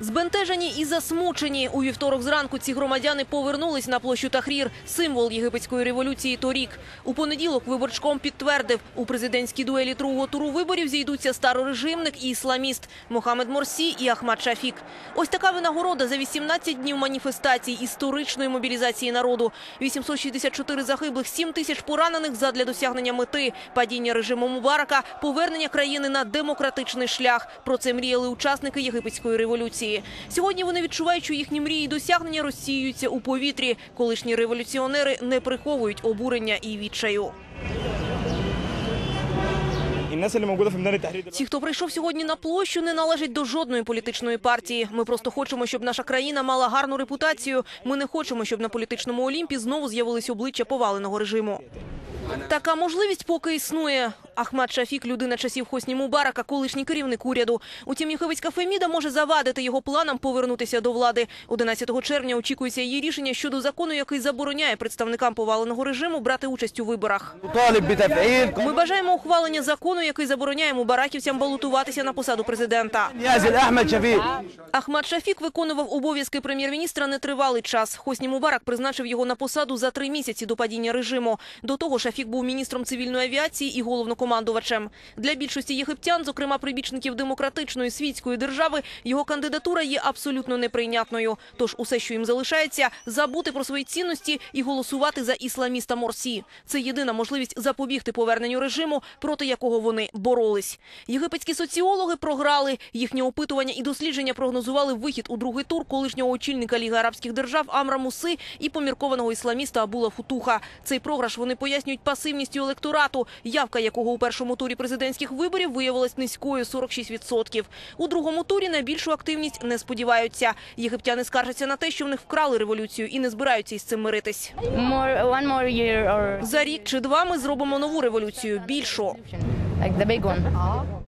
Збентежені і засмучені. У вівторок зранку ці громадяни повернулись на площу Тахрір, символ єгипетської революції торік. У понеділок виборчком підтвердив, у президентській дуелі другого туру виборів зійдуться старорежимник і ісламіст Мохамед Морсі і Ахмад Шафік. Ось така винагорода за 18 днів маніфестацій історичної мобілізації народу. 864 загиблих, 7 тисяч поранених задля досягнення мети, падіння режиму Мубарака, повернення країни на демократичний шлях. Про це мріяли учасники єгипетської революції. Росії. Сьогодні вони відчувають, що їхні мрії і досягнення розсіюються у повітрі. Колишні революціонери не приховують обурення і відчаю. Ті, хто прийшов сьогодні на площу, не належить до жодної політичної партії. Ми просто хочемо, щоб наша країна мала гарну репутацію. Ми не хочемо, щоб на політичному олімпі знову з'явились обличчя поваленого режиму. Така можливість поки існує. Ахмад Шафік, людина часів Хосні Мубарака, колишній керівник уряду. Утім, Юховицька Феміда може завадити його планам повернутися до влади. 11 червня очікується її рішення щодо закону, який забороняє представникам поваленого режиму брати участь у виборах. Ми бажаємо ухвалення закону, який забороняє мубараківцям балотуватися на посаду президента. Ахмад Шафік виконував обов'язки прем'єр-міністра нетривалий час. Хосні Мубарак призначив його на посаду за три місяці до падіння режиму. До того Шафік був міністром цивільної авіації і головнокомандувачем для більшості єгиптян, зокрема прибічників демократичної світської держави, його кандидатура є абсолютно неприйнятною. Тож усе, що їм залишається, забути про свої цінності і голосувати за ісламіста Морсі. Це єдина можливість запобігти поверненню режиму, проти якого вони боролись. Єгипетські соціологи програли. Їхні опитування і дослідження прогнозували вихід у другий тур колишнього очільника Ліги арабських держав Амра Муси і поміркованого ісламіста Абула Футуха. Цей програш вони пояснюють пасивністю електорату, явка якого у першому турі президентських виборів виявилась низькою 46%. У другому турі на більшу активність не сподіваються. Єгиптяни скаржаться на те, що в них вкрали революцію і не збираються із цим миритись. more one more year or За рік чи два ми зробимо нову революцію, більшу. like the big one